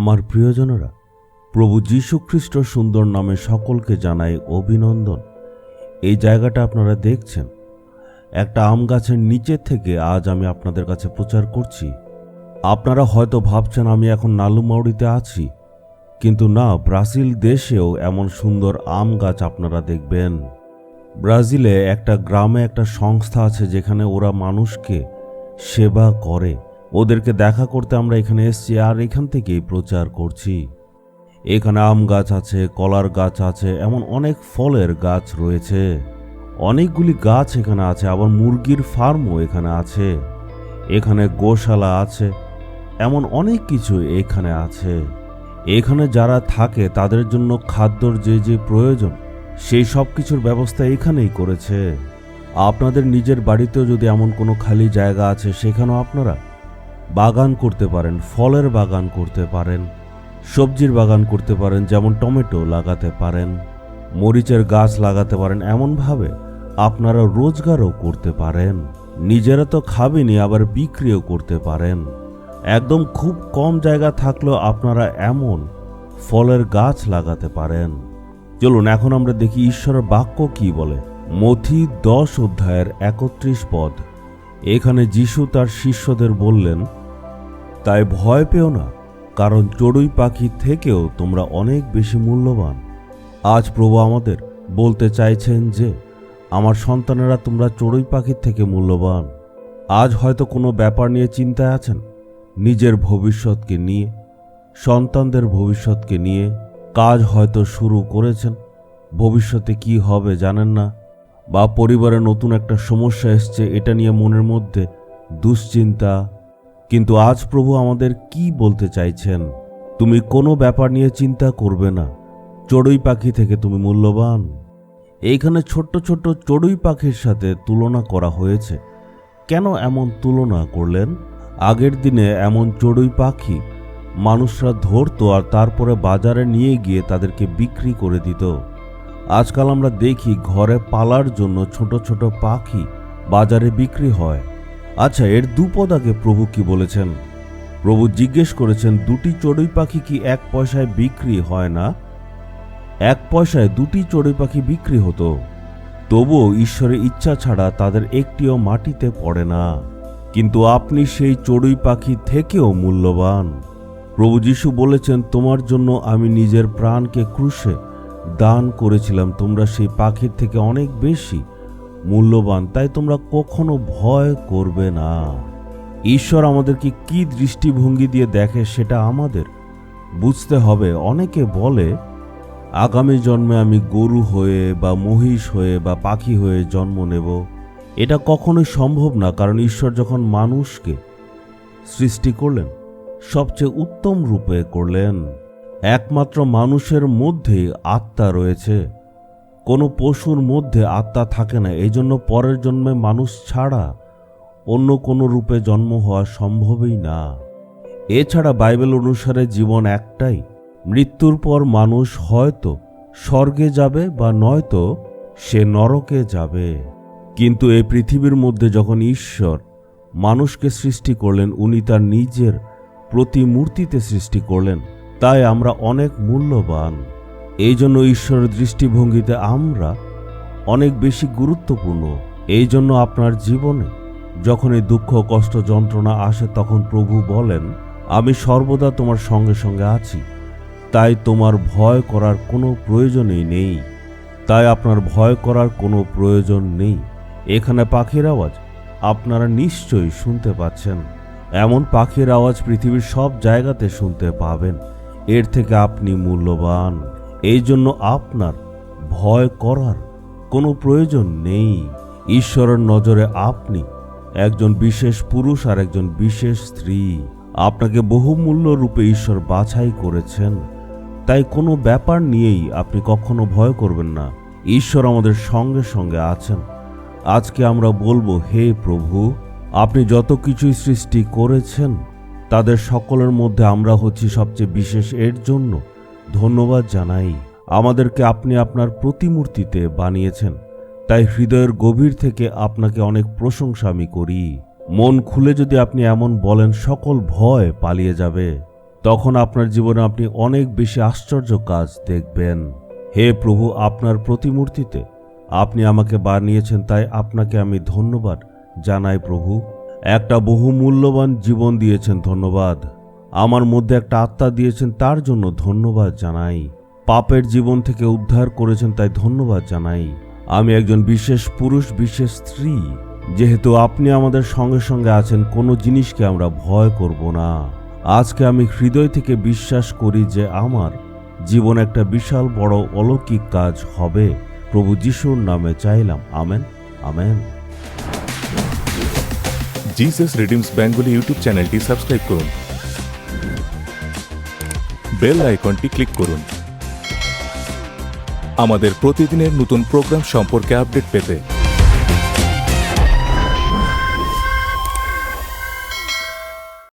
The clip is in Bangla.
আমার প্রিয়জনেরা, প্রভু যীশু খ্রিস্ট সুন্দর নামে সকলকে জানাই অভিনন্দন। এই জায়গাটা আপনারা দেখছেন। একটা আম গাছের নিচে থেকে আজ আমি আপনাদের কাছে প্রচার করছি। আপনারা হয়তো ভাবছেন আমি এখন নালুমাউড়িতে আছি, কিন্তু না, ব্রাজিল দেশেও এমন সুন্দর আম গাছ আপনারা দেখবেন। ব্রাজিলে একটা গ্রামে একটা সংস্থা আছে যেখানে ওরা মানুষকে সেবা করে। ওদেরকে দেখা করতে আমরা এখানে এসেছি আর এখান থেকেই প্রচার করছি। এখানে আম গাছ আছে, কলার গাছ আছে, এমন অনেক ফলের গাছ রয়েছে। অনেকগুলি গাছ এখানে আছে, আবার মুরগির ফার্মও এখানে আছে। এখানে গোশালা আছে, এমন অনেক কিছু এখানে আছে। এখানে যারা থাকে, তাদের জন্য খাদ্যর যে যে প্রয়োজন, সেই সব কিছুর ব্যবস্থা এখানেই করেছে। আপনাদের নিজের বাড়িতেও যদি এমন কোনো খালি জায়গা আছে, সেখানেও আপনারা বাগান করতে পারেন, ফলের বাগান করতে পারেন, সবজির বাগান করতে পারেন, যেমন টমেটো লাগাতে পারেন, মরিচের গাছ লাগাতে পারেন, এমনভাবে আপনারা রোজগারও করতে পারেন, নিজেরা তো খাবেনই, আবার বিক্রিও করতে পারেন। একদম খুব কম জায়গা থাকলেও আপনারা এমন ফলের গাছ লাগাতে পারেন। চলুন, এখন আমরা দেখি ঈশ্বরের বাক্য কি বলে। মথি দশ অধ্যায়ের একত্রিশ পদ। এখানে যিশু তার শিষ্যদের বললেন তাই ভয় পেও না, কারণ চড়ুই পাখি থেকেও তোমরা অনেক বেশি মূল্যবান। আজ প্রভু আমাদের বলতে চাইছেন যে, আমার সন্তানেরা তোমরা চড়ুই পাখির থেকে মূল্যবান। আজ হয়তো কোনো ব্যাপার নিয়ে চিন্তায় আছেন? নিজের ভবিষ্যৎকে নিয়ে, সন্তানদের ভবিষ্যৎকে নিয়ে কাজ হয়তো শুরু করেছেন। ভবিষ্যতে কি হবে জানেন না, বা পরিবারে নতুন একটা সমস্যা এসছে এটা নিয়ে মনের মধ্যে দুশ্চিন্তা কিন্তু আজ প্রভু আমাদের কি বলতে চাইছেন? তুমি কোনো ব্যাপার নিয়ে চিন্তা করবে না। চড়ুই পাখি থেকে তুমি মূল্যবান। এইখানে ছোট্ট ছোট্ট চড়ুই পাখির সাথে তুলনা করা হয়েছে। কেন এমন তুলনা করলেন? আগের দিনে এমন চড়ুই পাখি মানুষরা ধরতো আর তারপরে বাজারে নিয়ে গিয়ে তাদেরকে বিক্রি করে দিত। আজকাল আমরা দেখি ঘরে পালার জন্য ছোট ছোট পাখি বাজারে বিক্রি হয়। আচ্ছা এর দুপদ আগে প্রভু কি বলেছেন? প্রভু জিজ্ঞেস করেছেন, দুটি চড়ুই পাখি কি এক পয়সায় বিক্রি হয় না? এক পয়সায় দুটি চড়ুই পাখি বিক্রি হতো। তবুও ঈশ্বরের ইচ্ছা ছাড়া তাদের একটিও মাটিতে পড়ে না। কিন্তু আপনি সেই চড়ুই পাখি থেকেও মূল্যবান। প্রভু যিশু বলেছেন, তোমার জন্য আমি নিজের প্রাণকে ক্রুশে দান করেছিলাম। তোমরা সেই পাখির থেকে অনেক বেশি মূল্যবান, তাই তোমরা কখনো ভয় করবে না। ঈশ্বর আমাদেরকে কি দৃষ্টিভঙ্গি দিয়ে দেখে সেটা আমাদের বুঝতে হবে। অনেকে বলে, আগামী জন্মে আমি গরু হয়ে বা মহিষ হয়ে বা পাখি হয়ে জন্ম নেব। এটা কখনোই সম্ভব না, কারণ ঈশ্বর যখন মানুষকে সৃষ্টি করলেন, সবচেয়ে উত্তম রূপে করলেন। একমাত্র মানুষের মধ্যেই আত্মা রয়েছে। কোনো পশুর মধ্যে আত্মা থাকে না এই জন্য পরের জন্মে মানুষ ছাড়া অন্য কোনো রূপে জন্ম হওয়া সম্ভবই না। এছাড়া বাইবেল অনুসারে জীবন একটাই, মৃত্যুর পর মানুষ হয়তো স্বর্গে যাবে বা নয়তো সে নরকে যাবে। কিন্তু এই পৃথিবীর মধ্যে যখন ঈশ্বর মানুষকে সৃষ্টি করলেন, উনি তার নিজের প্রতিমূর্তিতে সৃষ্টি করলেন, তাই আমরা অনেক মূল্যবান। এই জন্য ঈশ্বরের দৃষ্টিভঙ্গিতে আমরা অনেক বেশি গুরুত্বপূর্ণ। এই জন্য আপনার জীবনে যখন এই দুঃখ, কষ্ট, যন্ত্রণা আসে, তখন প্রভু বলেন, আমি সর্বদা তোমার সঙ্গে সঙ্গে আছি। তাই তোমার ভয় করার কোনো প্রয়োজনই নেই। তাই আপনার ভয় করার কোনো প্রয়োজন নেই। এখানে পাখির আওয়াজ আপনারা নিশ্চয়ই শুনতে পাচ্ছেন। এমন পাখির আওয়াজ পৃথিবীর সব জায়গাতে শুনতে পাবেন। এর থেকে আপনি মূল্যবান। এই জন্য আপনার ভয় করার কোনো প্রয়োজন নেই। ঈশ্বরের নজরে আপনি একজন বিশেষ পুরুষ আর একজন বিশেষ স্ত্রী। আপনাকে বহুমূল্য রূপে ঈশ্বর বাছাই করেছেন। তাই কোনো ব্যাপার নিয়েই আপনি কখনো ভয় করবেন না। ঈশ্বর আমাদের সঙ্গে সঙ্গে আছেন। আজকে আমরা বলব, হে প্রভু, আপনি যত কিছুই সৃষ্টি করেছেন, তাদের সকলের মধ্যে আমরা হচ্ছি সবচেয়ে বিশেষ। এর জন্য ধন্যবাদ জানাই। আমাদেরকে আপনি আপনার প্রতিমূর্তিতে বানিয়েছেন। তাই হৃদয়ের গভীর থেকে আপনাকে অনেক প্রশংসা আমি করি। মন খুলে যদি আপনি এমন বলেন, সকল ভয় পালিয়ে যাবে। তখন আপনার জীবনে আপনি অনেক বেশি আশ্চর্য কাজ দেখবেন। হে প্রভু, আপনার প্রতিমূর্তিতে আপনি আমাকে বানিয়েছেন, তাই আপনাকে আমি ধন্যবাদ জানাই প্রভু। একটা বহু মূল্যবান জীবন দিয়েছেন, ধন্যবাদ। আমার মধ্যে একটা আত্মা দিয়েছেন, তার জন্য ধন্যবাদ জানাই। পাপের জীবন থেকে উদ্ধার করেছেন, তাই ধন্যবাদ জানাই। আমি একজন বিশেষ পুরুষ, বিশেষ স্ত্রী। যেহেতু আপনি আমাদের সঙ্গে সঙ্গে আছেন, কোনো জিনিসকে আমরা ভয় করব না। আজকে আমি হৃদয় থেকে বিশ্বাস করি যে আমার জীবন একটা বিশাল বড় অলৌকিক কাজ হবে। প্রভু যিশুর নামে চাইলাম, amen amen. Jesus redeems Bengali YouTube চ্যানেলটি সাবস্ক্রাইব করুন। বেল আইকনটি ক্লিক করুন। আমাদের প্রতিদিনের নতুন প্রোগ্রাম সম্পর্কে আপডেট পেতে